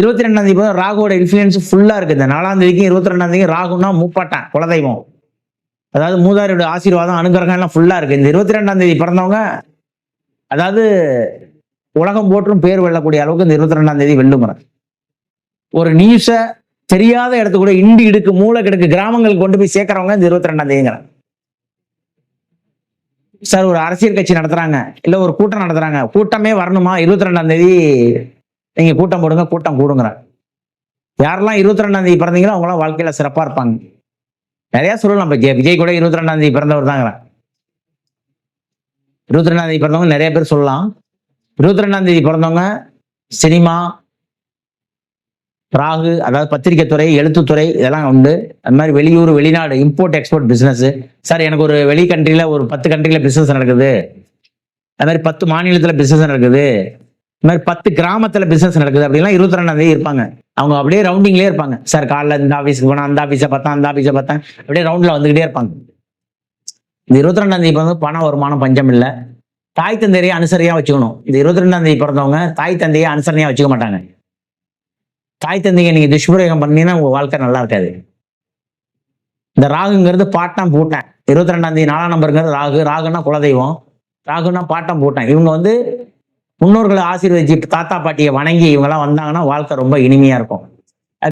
இருபத்தி ரெண்டாம் தேதி போதும் ராகுவோட இன்ஃபுளுன்ஸ் ஃபுல்லாக இருக்குது நாலாம் தேதிக்கு இருபத்தி ரெண்டாம் தேதி ராகுனா மூப்பாட்டான் குலதெய்வம். அதாவது மூதாரியோட ஆசீர்வாதம் அனுகிரகம் எல்லாம் ஃபுல்லாக இருக்குது இந்த இருபத்தி ரெண்டாம் தேதி பிறந்தவங்க அதாவது உலகம் போற்றும் பேர் வெல்லக்கூடிய அளவுக்கு இந்த இருபத்தி ரெண்டாம் தேதி வெல்லுங்கிறேன் ஒரு நியூஸை தெரியாத இடத்துக்கு கூட இண்டி இடுக்கு மூளை கிடக்கு கிராமங்களுக்கு கொண்டு போய் சேர்க்குறவங்க இந்த இருபத்தி ரெண்டாம் தேதிங்கிறேன் சார் ஒரு அரசியல் கட்சி நடத்துறாங்க இல்ல ஒரு கூட்டம் நடத்துறாங்க. கூட்டமே வரணுமா? இருபத்தி ரெண்டாம் தேதி நீங்கள் கூட்டம் போடுங்க கூட்டம் கூடுங்கிற யாரெல்லாம் இருபத்தி ரெண்டாம் தேதி பிறந்தீங்களோ அவங்களாம் வாழ்க்கையில் சிறப்பாக இருப்பாங்க. நிறையா சொல்லலாம் இப்ப விஜய் விஜய் கூட இருபத்தி ரெண்டாம் தேதி பிறந்தவர் தாங்கிறேன் இருபத்தி ரெண்டாம் தேதி பிறந்தவங்க நிறைய பேர் சொல்லலாம். இருபத்தி ரெண்டாம் தேதி பிறந்தவங்க சினிமா ராகு அதாவது பத்திரிகை துறை எழுத்துத்துறை இதெல்லாம் உண்டு. அது மாதிரி வெளியூர் வெளிநாடு இம்போர்ட் எக்ஸ்போர்ட் பிஸ்னஸ் சார் எனக்கு ஒரு வெளி கண்ட்ரியில் ஒரு பத்து கண்ட்ரியில் பிஸ்னஸ் நடக்குது. அது மாதிரி பத்து மாநிலத்தில் பிஸ்னஸ் நடக்குது. இந்த மாதிரி பத்து கிராமத்துல பிசினஸ் நடக்குது அப்படிலாம் இருபத்தி ரெண்டாம் தேதி இருப்பாங்க. அவங்க அப்படியே ரவுண்டிங்லேயே இருப்பாங்க. சார் காலைல இந்த ஆஃபீஸ்க்கு போனா அந்த ஆஃபீஸை பார்த்தா அந்த ஆஃபீஸை பார்த்தேன் அப்படியே ரவுண்ட்ல வந்துகிட்டே இருப்பாங்க. இந்த இருபத்தி ரெண்டாம் தேதி வந்து பண வருமானம் பஞ்சம் இல்லை. தாய் தந்தையை அனுசரியா வச்சுக்கணும். இந்த இருபத்தி ரெண்டாம் தேதி பிறந்தவங்க தாய் தந்தையை அனுசரணையா வச்சுக்க மாட்டாங்க. தாய் தந்தையை நீங்க துஷ்பிரயோகம் பண்ணீங்கன்னா உங்க வாழ்க்கை நல்லா இருக்காது. இந்த ராகுங்கிறது பாட்டம் பூட்டேன். இருபத்தி ரெண்டாம் தேதி நாலாம் நம்பருங்கிறது ராகு. ராகுன்னா குலதெய்வம். ராகுன்னா பாட்டம் பூட்டேன். இவங்க வந்து முன்னோர்களை ஆசீர்வதிச்சு தாத்தா பாட்டியை வணங்கி இவங்கெல்லாம் வந்தாங்கன்னா வாழ்க்கை ரொம்ப இனிமையா இருக்கும்.